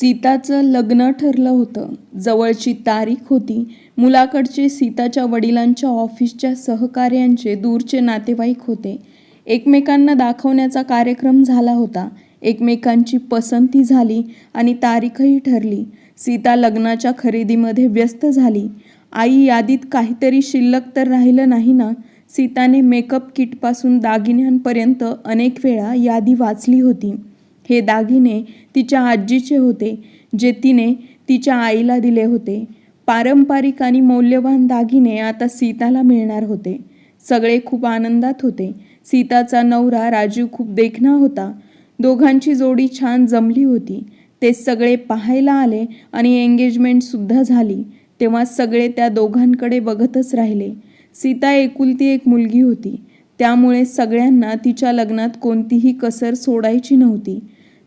सीताचं लग्न ठरलं होतं. जवळची तारीख होती. मुलाकडचे सीताच्या वडिलांच्या ऑफिसच्या सहकार्यांचे दूरचे नातेवाईक होते. एकमेकांना दाखवण्याचा कार्यक्रम झाला होता. एकमेकांची पसंती झाली आणि तारीखही ठरली. सीता लग्नाच्या खरेदीमध्ये व्यस्त झाली. आई यादीत काहीतरी शिल्लक तर राहिलं नाही ना? सीताने मेकअप किटपासून दागिन्यांपर्यंत अनेक वेळा यादी वाचली होती. हे दागिने तिच्या आजीचे होते जे तिने तिच्या आईला दिले होते. पारंपरिक आणि मौल्यवान दागिने आता सीताला मिळणार होते. सगळे खूप आनंदात होते. सीताचा नवरा राजीव खूप देखणा होता. दोघांची जोडी छान जमली होती. ते सगळे पाहायला आले आणि एंगेजमेंटसुद्धा झाली. तेव्हा सगळे त्या दोघांकडे बघतच राहिले. सीता एकुलती एक मुलगी होती. त्यामुळे सगळ्यांना तिच्या लग्नात कोणतीही कसर सोडायची नव्हती.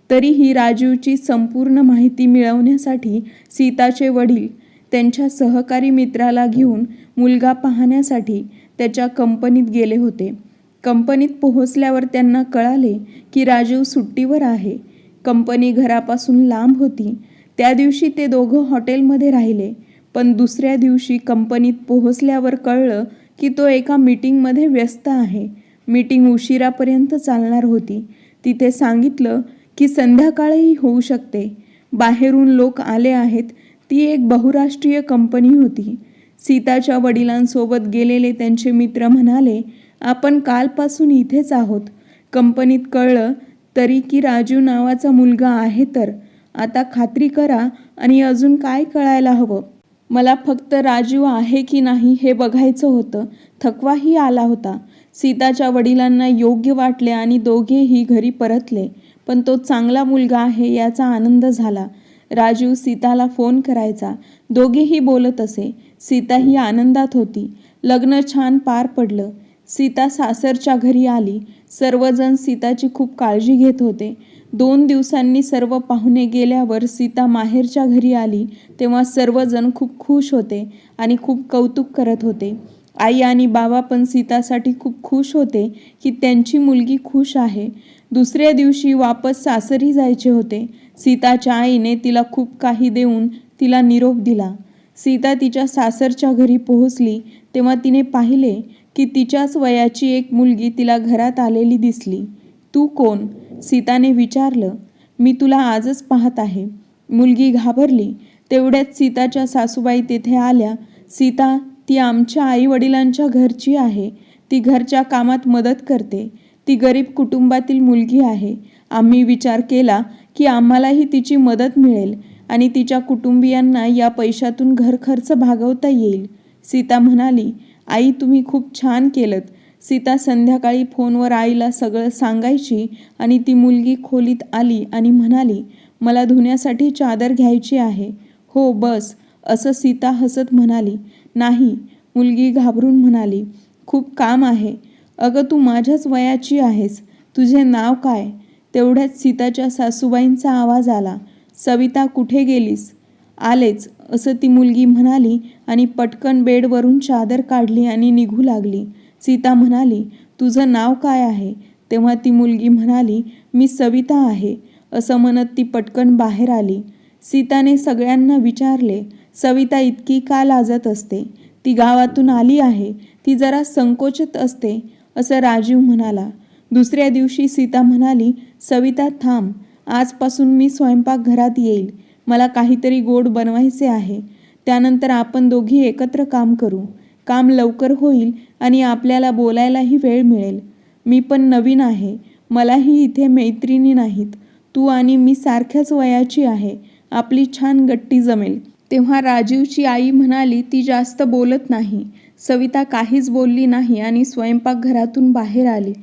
तरीही राजीवची संपूर्ण माहिती मिळवण्यासाठी सीताचे वडील त्यांच्या सहकारी मित्राला घेऊन मुलगा पाहण्यासाठी त्याच्या कंपनीत गेले होते. कंपनीत पोहोचल्यावर त्यांना कळाले की राजीव सुट्टीवर आहे. कंपनी घरापासून लांब होती. त्या दिवशी ते दोघं हॉटेलमध्ये राहिले. पण दुसऱ्या दिवशी कंपनीत पोहोचल्यावर कळलं की तो एका मीटिंगमध्ये व्यस्त आहे. मीटिंग उशिरापर्यंत चालणार होती. तिथे सांगितलं की संध्याकाळही होऊ शकते. बाहेरून लोक आले आहेत. ती एक बहुराष्ट्रीय कंपनी होती. सीताच्या वडिलांसोबत गेलेले त्यांचे मित्र म्हणाले आपण कालपासून इथेच आहोत. कंपनीत कळलं तरी की राजू नावाचा मुलगा आहे तर. आता खात्री करा आणि अजून काय कळायला हवं? मला फक्त राजू आहे की नाही हे बघायचं होतं. थकवाही आला होता. सीताच्या वडिलांना योग्य वाटले आणि दोघेही घरी परतले. पण तो चांगला मुलगा आहे याचा आनंद झाला. राजू सीताला फोन करायचा. दोघेही बोलत असे. सीताही आनंदात होती. लग्न छान पार पडलं. सीता सासरच्या घरी आली. सर्वजण सीताची खूप काळजी घेत होते. दोन दिवसांनी सर्व पाहुणे गेल्यावर सीता माहेरच्या घरी आली तेव्हा सर्वजण खूप खुश होते आणि खूप कौतुक करत होते. आई आणि बाबा पण सीतासाठी खूप खुश होते की त्यांची मुलगी खुश आहे. दुसऱ्या दिवशी वापस सासरी जायचे होते. सीताच्या आईने तिला खूप काही देऊन तिला निरोप दिला. सीता तिच्या सासरच्या घरी पोहोचली तेव्हा तिने पाहिले की तिच्याच वयाची एक मुलगी तिला घरात आलेली दिसली. तू कोण? सीताने विचारलं. मी तुला आजच पाहत आहे. मुलगी घाबरली. तेवढ्यात सीताच्या सासूबाई तेथे आल्या. सीता ती आमच्या आई वडिलांच्या घरची आहे. ती घरच्या कामात मदत करते. ती गरीब कुटुंबातील मुलगी आहे. आम्ही विचार केला की आम्हालाही तिची मदत मिळेल आणि तिच्या कुटुंबियांना या पैशातून घर खर्च भागवता येईल. सीता म्हणाली आई तुम्ही खूप छान केलं सीता संध्याकाळी फोनवर आईला सगळं सांगायची आणि ती मुलगी खोलीत आली आणि म्हणाली मला धुण्यासाठी चादर घ्यायची आहे. हो बस असं सीता हसत म्हणाली. नाही मुलगी घाबरून म्हणाली. खूप काम आहे. अगं तू माझ्याच वयाची आहेस. तुझे नाव काय? तेवढ्यात सीताच्या सासूबाईंचा आवाज आला. सविता कुठे गेलीस? आलेच असं ती मुलगी म्हणाली आणि पटकन बेडवरून चादर काढली आणि निघू लागली. सीता म्हणाली तुझं नाव काय आहे? तेव्हा ती मुलगी म्हणाली मी सविता आहे असं म्हणत ती पटकन बाहेर आली. सीताने सगळ्यांना विचारले सविता इतकी का लाजत असते? ती गावातून आली आहे. ती जरा संकोचत असते. असं राजीव म्हणाला. दुसऱ्या दिवशी सीता म्हणाली सविता थांब. आजपासून मी स्वयंपाकघरात येईल. मला काहीतरी गोड बनवायचे आहे. त्यानंतर आपण दोघी एकत्र काम करू. काम लवकर होईल आणि आपल्याला बोलायलाही वेळ मिळेल. मी पण नवीन आहे. मलाही इथे मैत्रिणी नाहीत. तू आणि मी सारख्याच वयाची आहे. आपली छान गट्टी जमेल. तेव्हा राजीवची आई म्हणाली ती जास्त बोलत नाही. सविता काहीच बोलली नाही आणि स्वयंपाकघरातून बाहेर आली.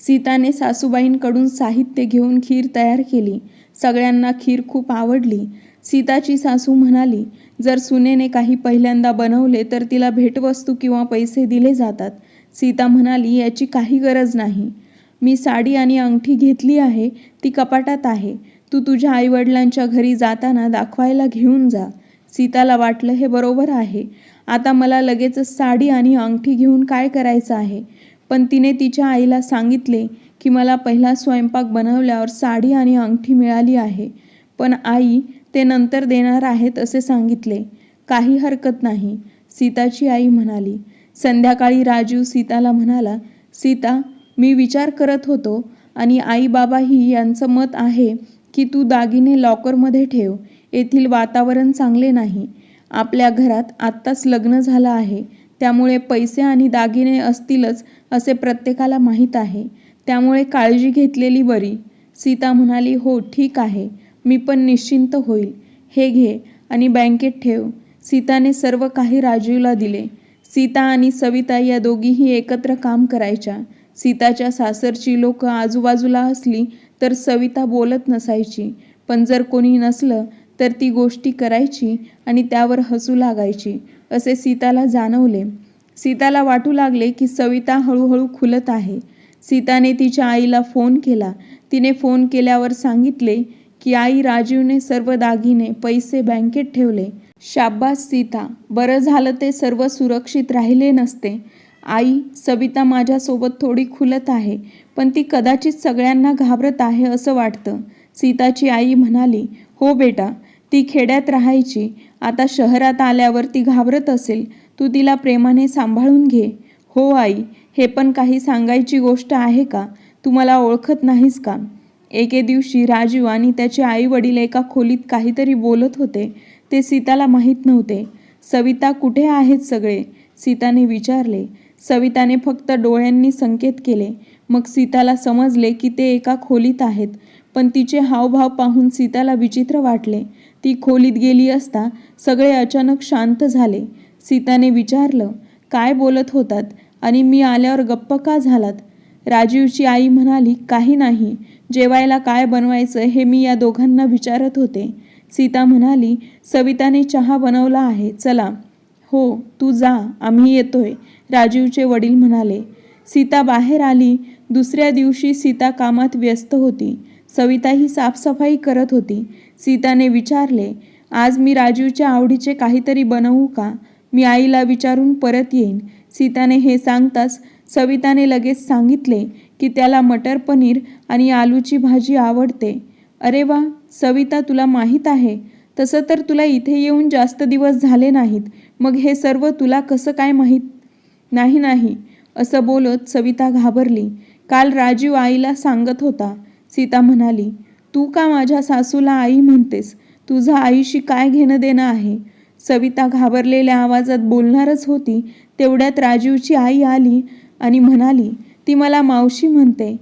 सीताने सासूबाईंकडून साहित्य घेऊन खीर तयार केली. सगळ्यांना खीर खूप आवडली. सीताची सासू म्हणाली जर सुनेने काही पहिल्यांदा बनवले तर तिला भेटवस्तू किंवा पैसे दिले जातात. सीता म्हणाली याची काही गरज नाही. मी साडी आणि अंगठी घेतली आहे ती कपाटात आहे. तू तुझ्या आईवडिलांच्या घरी जाताना दाखवायला घेऊन जा. सीताला वाटलं हे बरोबर आहे. आता मला लगेचच साडी आणि अंगठी घेऊन काय करायचं आहे? पण तिने तिच्या आईला सांगितले की मला पहिला स्वयंपाक बनवल्यावर साडी आणि अंगठी मिळाली आहे. पण आई ते नंतर देणार आहेत असे सांगितले. काही हरकत नाही सीताची आई म्हणाली. संध्याकाळी राजीव सीताला म्हणाला सीता मी विचार करत होतो आणि आई बाबाही यांचं मत आहे की तू दागिने लॉकरमध्ये ठेव. येथील वातावरण चांगले नाही. आपल्या घरात आत्ताच लग्न झालं आहे. त्यामुळे पैसे आणि दागिने असतीलच असे प्रत्येकाला माहीत आहे. त्यामुळे काळजी घेतलेली बरी. सीता म्हणाली हो ठीक आहे. मी पण निश्चिंत होईल. हे घे आणि बँकेत ठेव. सीताने सर्व काही राजीवला दिले. सीता आणि सविता या दोघीही एकत्र काम करायच्या. सीताच्या सासरची लोक आजूबाजूला असली तर सविता बोलत नसायची. पण जर कोणी नसलं तर ती गोष्टी करायची आणि त्यावर हसू लागायची असे सीताला जाणवले. सीताला वाटू लागले की सविता हळूहळू खुलत आहे. सीताने तिच्या आईला फोन केला. तिने फोन केल्यावर सांगितले की आई राजीवने सर्व दागिने पैसे बँकेत ठेवले. शाब्बास सीता बरं झालं ते सर्व सुरक्षित राहिले नसते. आई सविता माझ्यासोबत थोडी खुलत आहे पण ती कदाचित सगळ्यांना घाबरत आहे असं वाटतं. सीताची आई म्हणाली हो बेटा ती खेड्यात राहायची. आता शहरात आल्यावर ती घाबरत असेल. तू तिला प्रेमाने सांभाळून घे. हो आई हे पण काही सांगायची गोष्ट आहे का? तू मला ओळखत नाहीस का? एके दिवशी राजीव आणि त्याचे आई वडील एका खोलीत काहीतरी बोलत होते. ते सीताला माहीत नव्हते. सविता कुठे आहेत सगळे? सीताने विचारले. सविताने फक्त डोळ्यांनी संकेत केले. मग सीताला समजले की ते एका खोलीत आहेत. पण तिचे हावभाव पाहून सीताला विचित्र वाटले. ती खोलीत गेली असता सगळे अचानक शांत झाले. सीताने विचारलं काय बोलत होतात? आणि मी आल्यावर गप्प का झालात? राजीवची आई म्हणाली काही नाही. जेवायला काय बनवायचं हे मी या दोघांना विचारत होते. सीता म्हणाली सविताने चहा बनवला आहे. चला. हो तू जा. आम्ही येतोय. राजीवचे वडील म्हणाले. सीता बाहेर आली. दुसऱ्या दिवशी सीता कामात व्यस्त होती. सविता ही साफसफाई करत होती. सीताने विचारले आज मी राजीवच्या आवडीचे काहीतरी बनवू का? मी आईला विचारून परत येईन. सीताने हे सांगताच सविताने लगेच सांगितले की त्याला मटर पनीर आणि आलूची भाजी आवडते. अरे वा सविता तुला माहीत आहे? तसं तर तुला इथे येऊन जास्त दिवस झाले नाहीत. मग हे सर्व तुला कसं काय माहीत? नाही नाही असं बोलत सविता घाबरली. काल राजीव आईला सांगत होता सीता म्हणाली तू का माझ्या सासूला आई म्हणतेस? तुझं आईशी काय घेणं देणं आहे? सविता घाबरलेल्या आवाजात बोलणारच होती. तेवढ्यात राजीवची आई आली आणि म्हणाली ती मला मावशी म्हणते.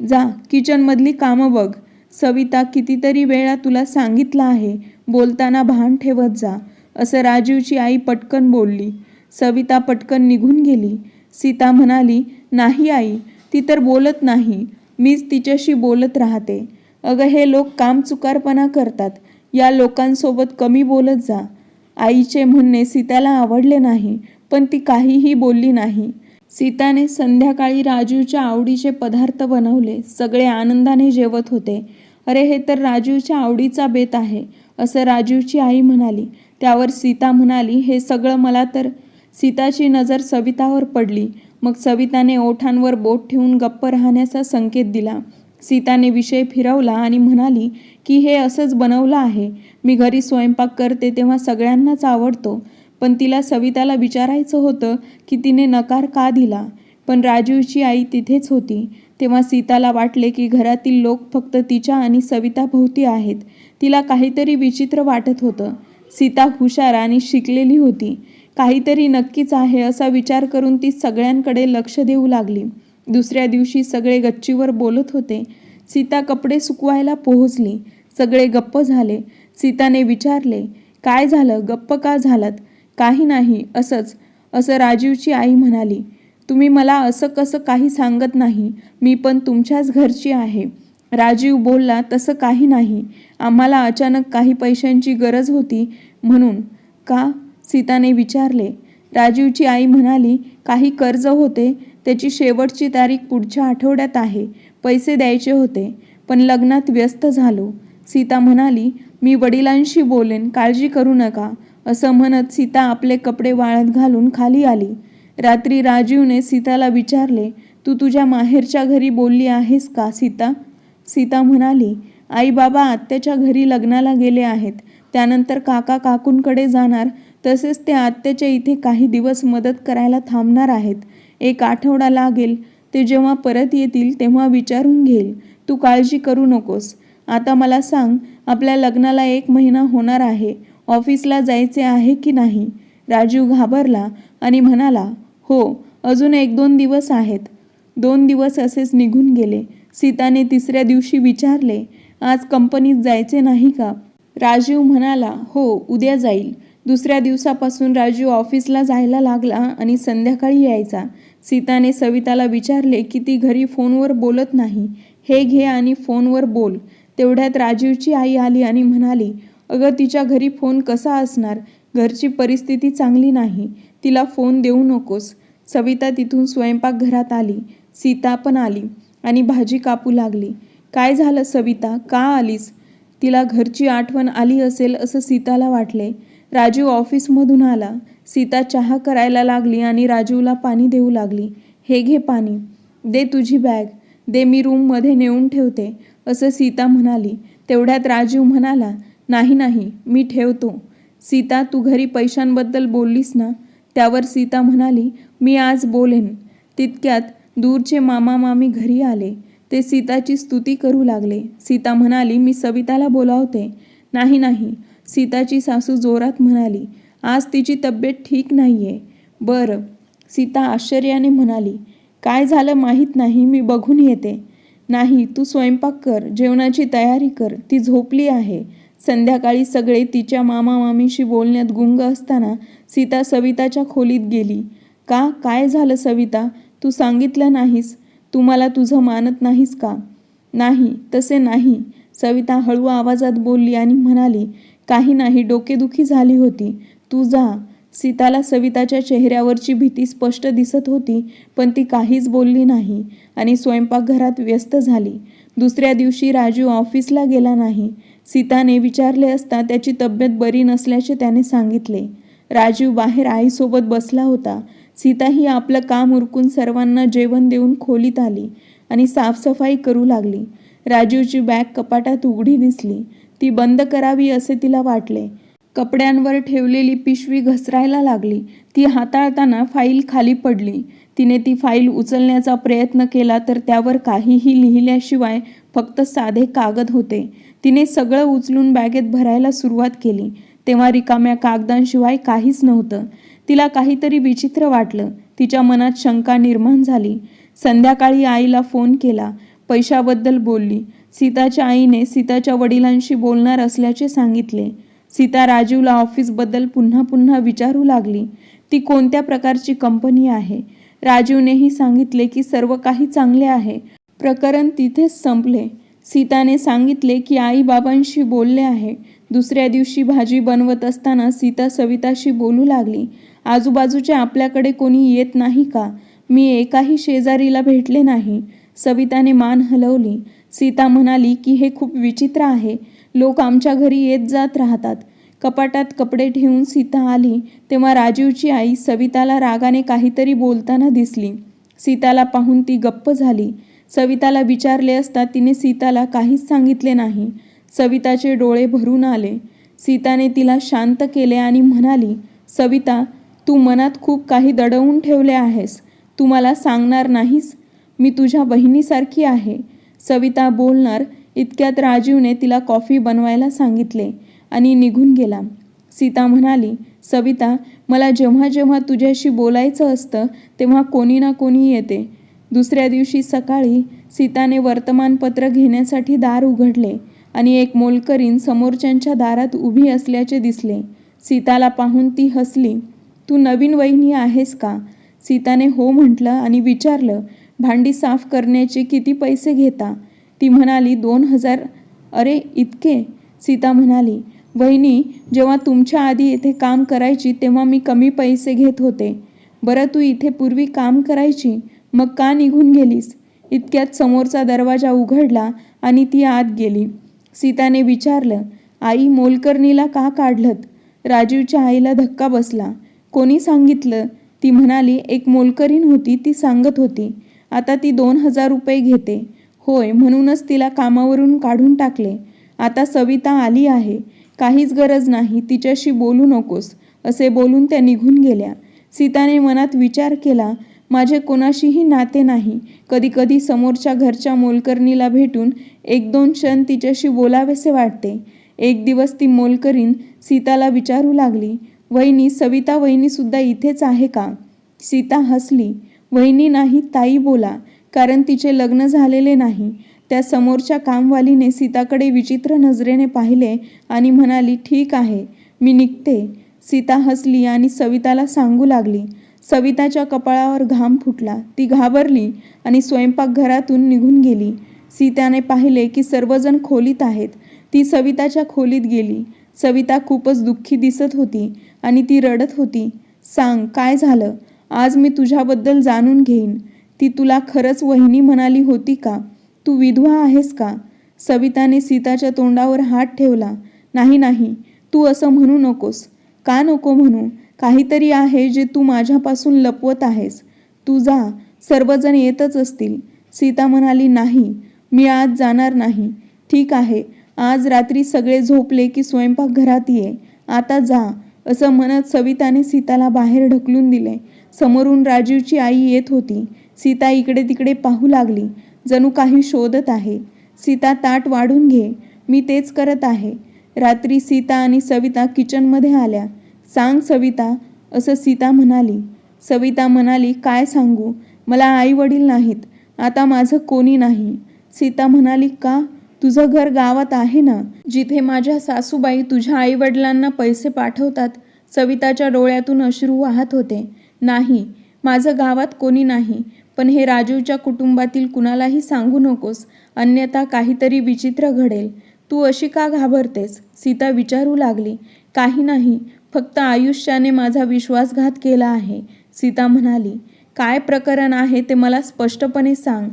जा किचनमधली कामं बघ. सविता कितीतरी वेळा तुला सांगितलं आहे. बोलताना भान ठेवत जा. असं राजीवची आई पटकन बोलली. सविता पटकन निघून गेली. सीता म्हणाली नाही आई ती तर बोलत नाही. मीच तिच्याशी बोलत राहते. अगं हे लोक काम चुकारपणा करतात. या लोकांसोबत कमी बोलत जा. आईचे म्हणणे सीताला आवडले नाही पण ती काहीही बोलली नाही. सीताने संध्याकाळी राजूच्या आवडीचे पदार्थ बनवले. सगळे आनंदाने जेवत होते. अरे हे तर राजूच्या आवडीचा बेत आहे असं राजूची आई म्हणाली. त्यावर सीता म्हणाली हे सगळं मला तर सीताची नजर सवितावर पडली. मग सविताने ओठांवर बोट ठेवून गप्प राहण्याचा संकेत दिला. सीताने विषय फिरवला आणि म्हणाली की हे असंच बनवलं आहे. मी घरी स्वयंपाक करते तेव्हा सगळ्यांनाच आवडतो. पण तिला सविताला विचारायचं होतं की तिने नकार का दिला. पण राजीवची आई तिथेच होती. तेव्हा सीताला वाटले की घरातील लोक फक्त तिच्या आणि सविताभोवती आहेत. तिला काहीतरी विचित्र वाटत होतं. सीता हुशार आणि शिकलेली होती. काहीतरी नक्कीच आहे असा विचार करून ती सगळ्यांकडे लक्ष देऊ लागली. दुसऱ्या दिवशी सगळे गच्चीवर बोलत होते. सीता कपडे सुकवायला पोहोचली. सगळे गप्प झाले. सीताने विचारले काय झालं? गप्प का झालात? काही नाही असंच. असं राजीवची आई म्हणाली. तुम्ही मला असं कसं काही सांगत नाही. मी पण तुमच्याच घरची आहे. राजीव बोलला तसं काही नाही. आम्हाला अचानक काही पैशांची गरज होती म्हणून. का? सीताने विचारले. राजीवची आई म्हणाली काही कर्ज होते त्याची शेवटची तारीख पुढच्या आठवड्यात आहे. पैसे द्यायचे होते पण लग्नात व्यस्त झालो. सीता म्हणाली मी वडिलांशी बोलेन काळजी करू नका. असं म्हणत सीता आपले कपडे वाळत घालून खाली आली. रात्री राजीवने सीताला विचारले तू तुझ्या माहेरच्या घरी बोलली आहेस का सीता? सीता म्हणाली आई बाबा आत्याच्या घरी लग्नाला गेले आहेत. त्यानंतर काका काकूंकडे जाणार तसेच ते आत्याच्या इथे काही दिवस मदत करायला थांबणार आहेत. एक आठवडा लागेल. ते जेव्हा परत येतील तेव्हा विचारून घेईल. तू काळजी करू नकोस. आता मला सांग आपल्या लग्नाला एक महिना होणार आहे. ऑफिसला जायचे आहे की नाही? राजीव घाबरला आणि म्हणाला हो अजून एक दोन दिवस आहेत. दोन दिवस असेच निघून गेले. सीताने तिसऱ्या दिवशी विचारले आज कंपनीत जायचे नाही का? राजीव म्हणाला हो उद्या जाईल. दुसऱ्या दिवसापासून राजीव ऑफिसला जायला लागला आणि संध्याकाळी यायचा. सीताने सविताला विचारले की ती घरी फोनवर बोलत नाही. हे घे आणि फोनवर बोल. तेवढ्यात राजीवची आई आली आणि म्हणाली अगं तिच्या घरी फोन कसा असणार? घरची परिस्थिती चांगली नाही. तिला फोन देऊ नकोस. सविता तिथून स्वयंपाकघरात आली. सीता पण आली आणि भाजी कापू लागली. काय झालं सविता? का आलीस? तिला घरची आठवण आली असेल असं सीताला वाटले. राजीव ऑफिसमधून आला. सीता चहा करायला लागली आणि राजीवला पाणी देऊ लागली. हे घे पाणी. दे तुझी बॅग. दे मी रूममध्ये नेऊन ठेवते. असं सीता म्हणाली. तेवढ्यात राजीव म्हणाला नाही नाही मी ठेवतो. सीता तू घरी पैशांबद्दल बोललीस ना? त्यावर सीता म्हणाली मी आज बोलेन. तितक्यात दूरचे मामा मामी घरी आले. ते सीताची स्तुती करू लागले. सीता म्हणाली मी सविताला बोलावते. नाही नाही सीताची सासू जोरात म्हणाली आज तिची तब्येत ठीक नाही आहे बरं सीता आश्चर्याने म्हणाली काय झालं माहीत नाही मी बघून येते. नाही तू स्वयंपाक कर जेवणाची तयारी कर ती झोपली आहे. संध्याकाळी सगळे तिच्या मामा मामीशी बोलण्यात गुंग असताना सीता सविताच्या खोलीत गेली. का? काय झालं सविता? तू सांगितलं नाहीस? तू मला तुझं मानत नाहीस का? नाही तसे नाही सविता हळू आवाजात बोलली आणि म्हणाली काही नाही डोकेदुखी झाली होती. तू जा. सीताला सविताच्या चेहऱ्यावरची भीती स्पष्ट दिसत होती पण ती काहीच बोलली नाही आणि स्वयंपाकघरात व्यस्त झाली. दुसऱ्या दिवशी राजू ऑफिसला गेला नाही. सीताने विचारले असता त्याची तब्येत बरी नसल्याचे त्याने सांगितले. राजीव बाहेर आईसोबत बसला होता. सीताही आपलं काम उरकून सर्वांना जेवण देऊन खोलीत आली आणि साफसफाई करू लागली. राजीवची बॅग कपाटात उघडी दिसली. ती बंद करावी असे तिला वाटले. कपड्यांवर ठेवलेली पिशवी घसरायला लागली. ती हाताळताना फाईल खाली पडली. तिने ती फाईल उचलण्याचा प्रयत्न केला तर त्यावर काहीही लिहिल्याशिवाय फक्त साधे कागद होते. तिने सगळं उचलून बॅगेत भरायला सुरुवात केली. तेव्हा रिकाम्या कागदांशिवाय काहीच नव्हतं. तिला काहीतरी विचित्र वाटलं. तिच्या मनात शंका निर्माण झाली. संध्याकाळी आईला फोन केला. पैशाबद्दल बोलली. सीताच्या आईने सीताच्या वडिलांशी बोलणार असल्याचे सांगितले. सीता राजीवला ऑफिसबद्दल पुन्हा पुन्हा विचारू लागली. ती कोणत्या प्रकारची कंपनी आहे? राजीवनेही सांगितले की सर्व काही चांगले आहे. प्रकरण तिथेच संपले. सीताने सांगितले की आई बाबांशी बोलले आहे. दुसऱ्या दिवशी भाजी बनवत असताना सीता सविताशी बोलू लागली. आजूबाजूच्या आपल्याकडे कोणी येत नाही का? मी एकाही शेजारीला भेटले नाही. सविताने मान हलवली. सीता म्हणाली की हे खूप विचित्र आहे. लोक आमच्या घरी येत जात राहतात. कपाटात कपडे ठेवून सीता आली तेव्हा राजीवची आई सविताला रागाने काहीतरी बोलताना दिसली. सीताला पाहून ती गप्प झाली. सविताला विचारले असता तिने सीताला काहीच सांगितले नाही. सविताचे डोळे भरून आले. सीताने तिला शांत केले आणि म्हणाली सविता तू मनात खूप काही दडवून ठेवले आहेस. तू मला सांगणार नाहीस. मी तुझ्या बहिणीसारखी आहे. सविता बोलणार इतक्यात राजीवने तिला कॉफी बनवायला सांगितले आणि निघून गेला. सीता म्हणाली सविता मला जेव्हा जेव्हा तुझ्याशी बोलायचं असतं तेव्हा कोणी ना कोणी येते. दुसऱ्या दिवशी सकाळी सीताने वर्तमानपत्र घेण्यासाठी दार उघडले आणि एक मोलकरीन समोरच्यांच्या दारात उभी असल्याचे दिसले. सीताला पाहून ती हसली तू नवीन वहिनी आहेस का? सीताने हो म्हटलं आणि विचारलं भांडी साफ करण्याचे किती पैसे घेता? ती म्हणाली दोन हजार. अरे इतके? सीता म्हणाली वहिनी जेव्हा तुमच्या आधी येथे काम करायची तेव्हा मी कमी पैसे घेत होते. बरं तू इथे पूर्वी काम करायची? मग का निघून गेलीस? इतक्यात समोरचा दरवाजा उघडला आणि ती आत गेली. सीताने विचारलं आई मोलकर्णीला का काढलत? राजीवच्या आईला धक्का बसला. कोणी सांगितलं? ती म्हणाली एक मोलकरीण होती ती सांगत होती. आता ती दोन हजार रुपये घेते. होय म्हणूनच तिला कामावरून काढून टाकले. आता सविता आली आहे. काहीच गरज नाही तिच्याशी बोलू नकोस असे बोलून त्या निघून गेल्या. सीताने मनात विचार केला माझे कोणाशीही नाते नाही. कधीकधी समोरच्या घरच्या मोलकरणीला भेटून एक दोन क्षण तिच्याशी बोलावेसे वाटते. एक दिवस ती मोलकरीण सीताला विचारू लागली वहिनी सविता वहिनीसुद्धा इथेच आहे का? सीता हसली. वहिनी नाही ताई बोला. कारण तिचे लग्न झालेले नाही. त्या समोरच्या कामवालीने सीताकडे विचित्र नजरेने पाहिले आणि म्हणाली ठीक आहे मी निघते. सीता हसली आणि सविताला सांगू लागली. सविताच्या कपाळावर घाम फुटला. ती घाबरली आणि स्वयंपाकघरातून निघून गेली. सीताने पाहिले की सर्वजण खोलीत आहेत. ती सविताच्या खोलीत गेली. सविता खूपच दुःखी दिसत होती आणि ती रडत होती. सांग काय झालं? आज मी तुझ्याबद्दल जाणून घेईन. ती तुला खरंच वहिनी म्हणाली होती का? तू विधवा आहेस का? सविताने सीताच्या तोंडावर हात ठेवला. नाही नाही तू असं म्हणू नकोस. का नको म्हणू? काहीतरी आहे जे तू माझ्यापासून लपवत आहेस. तू जा सर्वजण येतच असतील. सीता म्हणाली नाही मी आज जाणार नाही. ठीक आहे आज रात्री सगळे झोपले की स्वयंपाकघरात ये. आता जा. असं म्हणत सविताने सीताला बाहेर ढकलून दिले. समोरून राजीवची आई येत होती. सीता इकडे तिकडे पाहू लागली. जणू काही शोधत आहे. सीता ताट वाढून घे. मी तेच करत आहे. रात्री सीता आणि सविता किचनमध्ये आल्या. सांग सविता असं सीता म्हणाली. सविता म्हणाली काय सांगू? मला आई वडील नाहीत. आता माझं कोणी नाही. सीता म्हणाली का? तुझं घर गावात आहे ना? जिथे माझ्या सासूबाई तुझ्या आईवडिलांना पैसे पाठवतात. सविताच्या डोळ्यातून अश्रू वाहत होते. नाही माझं गावात कोणी नाही. पण हे राजूच्या कुटुंबातील कुणालाही सांगू नकोस अन्यथा काहीतरी विचित्र घडेल. तू अशी का घाबरतेस? सीता विचारू लागली. काही नाही फक्त आयुष्याने माझा विश्वासघात केला आहे. सीता म्हणाली काय प्रकरण आहे ते मला स्पष्टपणे सांग.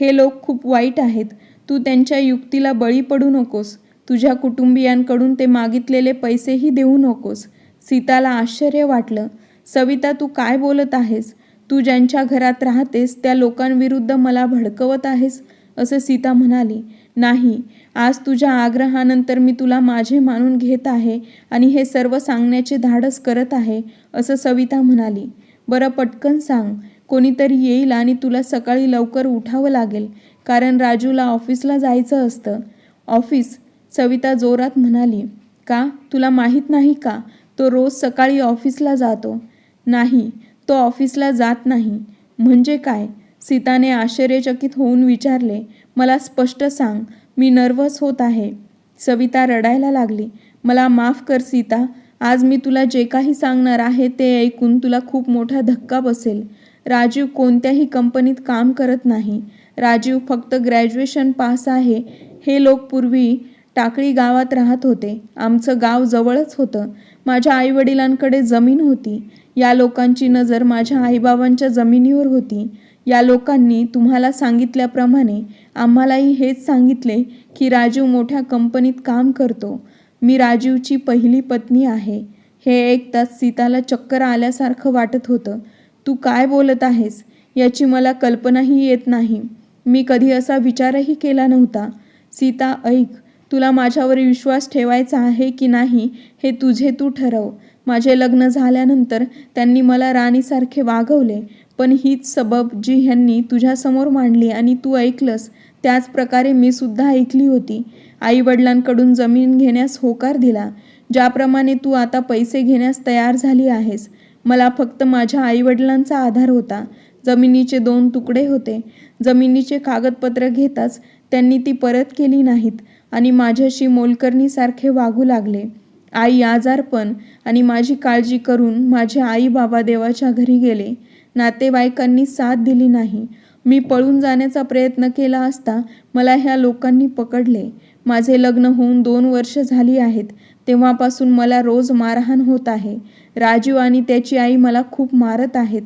हे लोक खूप वाईट आहेत. तू त्यांच्या युक्तीला बळी पडू नकोस. तुझ्या कुटुंबियांकडून ते मागितलेले पैसेही देऊ नकोस. सीताला आश्चर्य वाटलं. सविता तू काय बोलत आहेस? तू ज्यांच्या घरात राहतेस त्या लोकांविरुद्ध मला भडकवत आहेस? असं सीता म्हणाली. नाही आज तुझ्या आग्रहानंतर मी तुला माझे मानून घेत आहे आणि हे सर्व सांगण्याचे धाडस करत आहे असं सविता म्हणाली. बरं पटकन सांग. कोणीतरी येईल आणि तुला सकाळी लवकर उठावं लागेल कारण राजूला ऑफिसला जायचं असतं. ऑफिस? सविता जोरात म्हणाली. का? तुला माहीत नाही का? तो रोज सकाळी ऑफिसला जातो. नाही तो ऑफिसला जात नाही. म्हणजे काय? सीताने आश्चर्यचकित होऊन विचारले मला स्पष्ट सांग मी नर्वस होत आहे. सविता रडायला लागली मला माफ कर सीता आज मी तुला जे काही सांगणार आहे ते ऐकून तुला खूप मोठा धक्का बसेल. राजीव कोणत्याही कंपनीत काम करत नाही. राजीव फक्त ग्रॅज्युएशन पास आहे. हे लोक पूर्वी टाकळी गावात राहत होते. आमचं गाव जवळच होतं. माझ्या आईवडिलांकडे जमीन होती. या लोकांची नजर माझ्या आईबाबांच्या जमिनीवर होती. या लोकांनी तुम्हाला सांगितल्याप्रमाणे आम्हालाही हेच सांगितले की राजीव मोठ्या कंपनीत काम करतो. मी राजीवची पहिली पत्नी आहे. हे ऐकताच सीताला चक्कर आल्यासारखं वाटत होतं. तू काय बोलत आहेस? याची मला कल्पनाही येत नाही. मी कधी असा विचारही केला नव्हता. सीता ऐक. तुला माझ्यावर विश्वास ठेवायचा आहे की नाही हे तुझे तू ठरव. माझे लग्न झाल्यानंतर त्यांनी मला राणीसारखे वागवले. पण हीच सबब जी ह्यांनी तुझ्यासमोर मांडली आणि तू ऐकलंस त्याच प्रकारे मी सुद्धा ऐकली होती. आईवडिलांकडून जमीन घेण्यास होकार दिला. ज्याप्रमाणे तू आता पैसे घेण्यास तयार झाली आहेस. मला फक्त माझ्या आईवडिलांचा आधार होता. जमिनीचे दोन तुकडे होते. जमिनीचे कागदपत्र घेताच त्यांनी ती परत केली नाहीत आणि माझ्याशी मोलकरणीसारखे वागू लागले. आई आजारपण आणि माझी काळजी करून माझे आई बाबा देवाच्या घरी गेले. नातेवाईकांनी साथ दिली नाही. मी पळून जाण्याचा प्रयत्न केला असता मला ह्या लोकांनी पकडले. माझे लग्न होऊन दोन वर्ष झाली आहेत. तेव्हापासून मला रोज मारहाण होत आहे. राजीव आणि त्याची आई मला खूप मारत आहेत.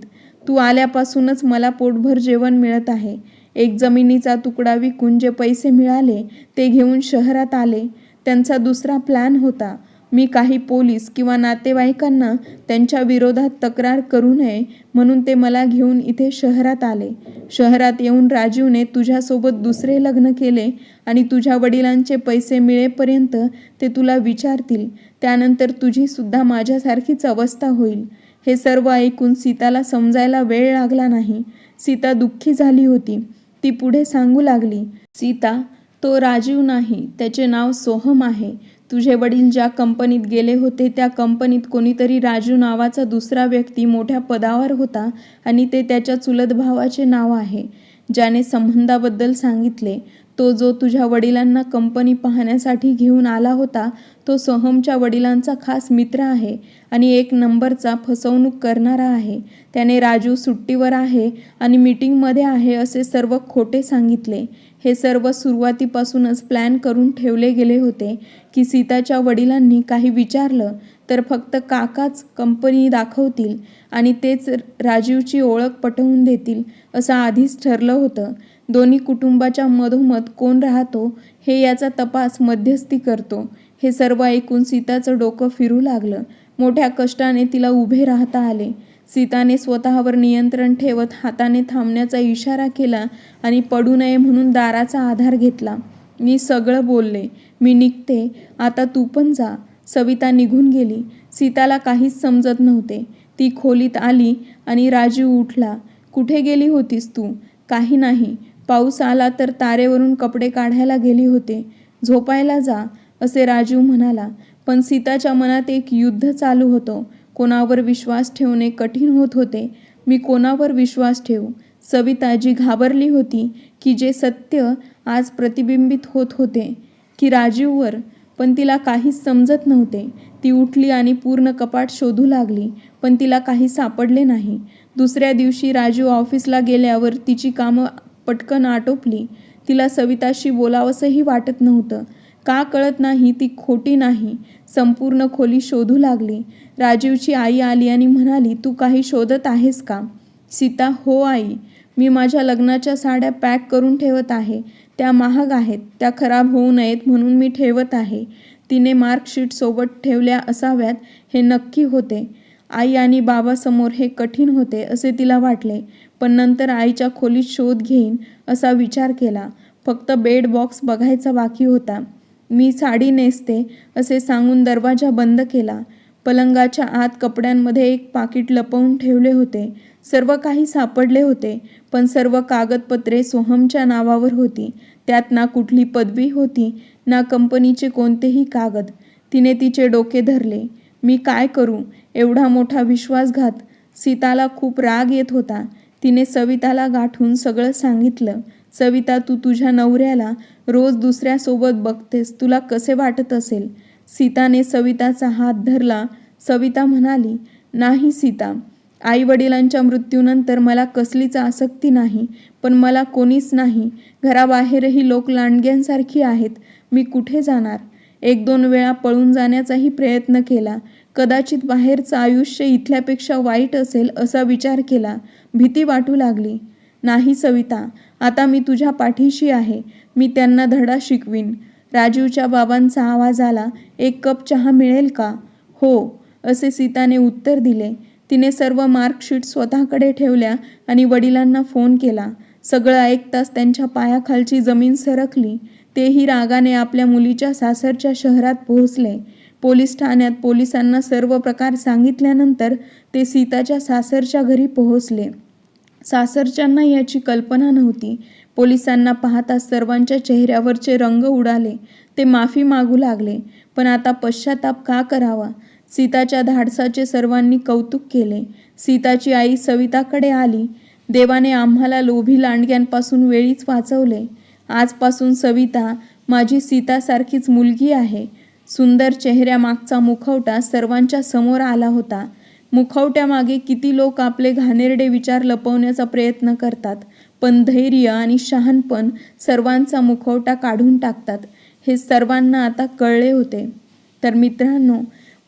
तू आल्यापासूनच मला पोटभर जेवण मिळत आहे. एक जमिनीचा तुकडा विकून जे पैसे मिळाले ते घेऊन शहरात आले. त्यांचा दुसरा प्लॅन होता. मी काही पोलीस किंवा नातेवाईकांना त्यांच्या विरोधात तक्रार करू नये म्हणून ते मला घेऊन इथे शहरात आले. शहरात येऊन राजीवने तुझ्यासोबत दुसरे लग्न केले आणि तुझ्या वडिलांचे पैसे मिळेपर्यंत ते तुला विचारतील. त्यानंतर तुझी सुद्धा माझ्यासारखीच अवस्था होईल. हे सर्व ऐकून सीताला समजायला वेळ लागला नाही. सीता दुःखी झाली होती. ती पुढे सांगू लागली सीता तो राजीव नाही. त्याचे नाव सोहम आहे. तुझे वडील ज्या कंपनीत गेले होते त्या कंपनीत कोणीतरी राजू नावाचा दुसरा व्यक्ती मोठ्या पदावर होता आणि ते त्याच्या चुलत भावाचे नाव आहे. ज्याने संबंधाबद्दल सांगितले तो जो तुझ्या वडिलांना कंपनी पाहण्यासाठी घेऊन आला होता तो सोहमच्या वडिलांचा खास मित्र आहे आणि एक नंबरचा फसवणूक करणारा आहे. त्याने राजू सुट्टीवर आहे आणि मीटिंगमध्ये आहे असे सर्व खोटे सांगितले. हे सर्व सुरुवातीपासूनच प्लॅन करून ठेवले गेले होते की सीताच्या वडिलांनी काही विचारलं तर फक्त काकाच कंपनी दाखवतील आणि तेच राजीवची ओळख पटवून देतील असं आधीच ठरलं होतं. दोन्ही कुटुंबाच्या मधोमध कोण राहतो हे याचा तपास मध्यस्थी करतो. हे सर्व ऐकून सीताचं डोकं फिरू लागलं. मोठ्या कष्टाने तिला उभे राहता आले. सीताने स्वतःवर नियंत्रण ठेवत हाताने थांबण्याचा इशारा केला आणि पडू नये म्हणून दाराचा आधार घेतला. मी सगळं बोलले. मी निघते. आता तू पण जा. सविता निघून गेली. सीताला काहीच समजत नव्हते. ती खोलीत आली आणि राजीव उठला. कुठे गेली होतीस तू? काही नाही. पाऊस आला तर तारेवरून कपडे काढायला गेली होते. झोपायला जा असे राजीव म्हणाला. पण सीताच्या मनात एक युद्ध चालू होतं. कोणावर विश्वास ठेवणे कठीण होत होते मी कोणावर विश्वास ठेवू? सविता जी घाबरली होती की जे सत्य आज प्रतिबिंबित होत होते की राजीववर. पण तिला काहीच समजत नव्हते. ती उठली आणि पूर्ण कपाट शोधू लागली पण तिला काही सापडले नाही. दुसऱ्या दिवशी राजीव ऑफिसला गेल्यावर तिची कामं पटकन आटोपली. तिला सविताशी बोलावंसंही वाटत नव्हतं. का कळत नाही ती खोटी नाही. संपूर्ण खोली शोधू लागली. राजीवची आई आली आणि म्हणाली तू काही शोधत आहेस का? सीता हो आई. मी माझ्या लग्नाच्या साड्या पॅक करून ठेवत आहे. त्या महाग आहेत. त्या खराब होऊ नयेत म्हणून मी ठेवत आहे. तिने मार्कशीट सोबत ठेवल्या असाव्यात हे नक्की होते. आई आणि बाबासमोर हे कठीण होते असे तिला वाटले. पण नंतर आईच्या खोलीत शोध घेईन असा विचार केला. फक्त बेड बॉक्स बघायचा बाकी होता. मी साडी नेसते असे सांगून दरवाजा बंद केला. पलंगाच्या आत कपड्यांमध्ये एक पाकिट लपवून ठेवले होते. सर्व काही सापडले होते पण सर्व कागदपत्रे सोहमच्या नावावर होती. त्यात ना कुठली पदवी होती ना कंपनीचे कोणतेही कागद. तिने तिचे डोके धरले. मी काय करू? एवढा मोठा विश्वासघात. सीताला खूप राग येत होता. तिने सविताला गाठून सगळं सांगितलं. सविता तू तुझ्या नवऱ्याला रोज दुसऱ्यासोबत बघतेस तुला कसे वाटत असेल? सीताने सविताचा हात धरला. सविता म्हणाली नाही सीता आई वडिलांच्या मृत्यूनंतर मला कसलीच आसक्ती नाही पण मला कोणीच नाही. घराबाहेरही लोक लांडग्यांसारखी आहेत. मी कुठे जाणार? एक दोन वेळा पळून जाण्याचाही प्रयत्न केला. कदाचित बाहेरचं आयुष्य इथल्यापेक्षा वाईट असेल असा विचार केला. भीती वाटू लागली. नाही सविता आता मी तुझ्या पाठीशी आहे. मी त्यांना धडा शिकवीन. राजीवच्या बाबांचा आवाज आला एक कप चहा मिळेल का? हो असे सीताने उत्तर दिले. तिने सर्व मार्कशीट स्वतःकडे ठेवल्या आणि वडिलांना फोन केला. सगळं ऐकताच त्यांच्या पायाखालची जमीन सरकली. तेही रागाने आपल्या मुलीच्या सासरच्या शहरात पोहोचले. पोलीस ठाण्यात पोलिसांना सर्व प्रकार सांगितल्यानंतर ते सीताच्या सासरच्या घरी पोहोचले. सासरच्यांना याची कल्पना नव्हती. पोलिसांना पाहता सर्वांच्या चेहऱ्यावरचे रंग उडाले. ते माफी मागू लागले. पण आता पश्चाताप का करावा? सीताच्या धाडसाचे सर्वांनी कौतुक केले. सीताची आई सविताकडे आली. देवाने आम्हाला लोभी लांडग्यांपासून वेळीच वाचवले. आजपासून सविता माझी सीतासारखीच मुलगी आहे. सुंदर चेहऱ्यामागचा मुखवटा सर्वांच्या समोर आला होता. मुखवट्यामागे किती लोक आपले घाणेरडे विचार लपवण्याचा प्रयत्न करतात पण धैर्य आणि शहाणपण सर्वांचा मुखवटा काढून टाकतात. हे सर्वांना आता कळले होते. तर मित्रांनो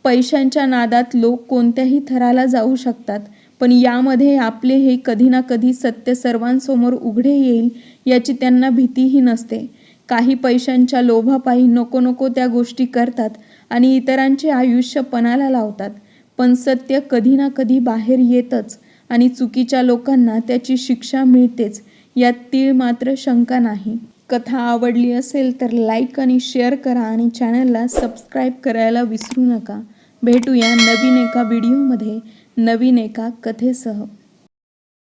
पैशांच्या नादात लोक कोणत्याही थराला जाऊ शकतात पण यामध्ये आपले हे कधी ना कधी सत्य सर्वांसमोर उघडे येईल याची त्यांना भीतीही नसते. काही पैशांच्या लोभापायी नको नको त्या गोष्टी करतात आणि इतरांचे आयुष्य पणाला लावतात. पण सत्य कधी ना कधी बाहेर येतच आणि चुकीच्या लोकांना त्याची शिक्षा मिळतेच यात तीळ मात्र शंका नाही. कथा आवडली असेल तर लाईक आणि शेअर करा आणि चॅनलला सबस्क्राईब करायला विसरू नका. भेटूया नवीन एका व्हिडिओमध्ये नवीन एका कथेसह.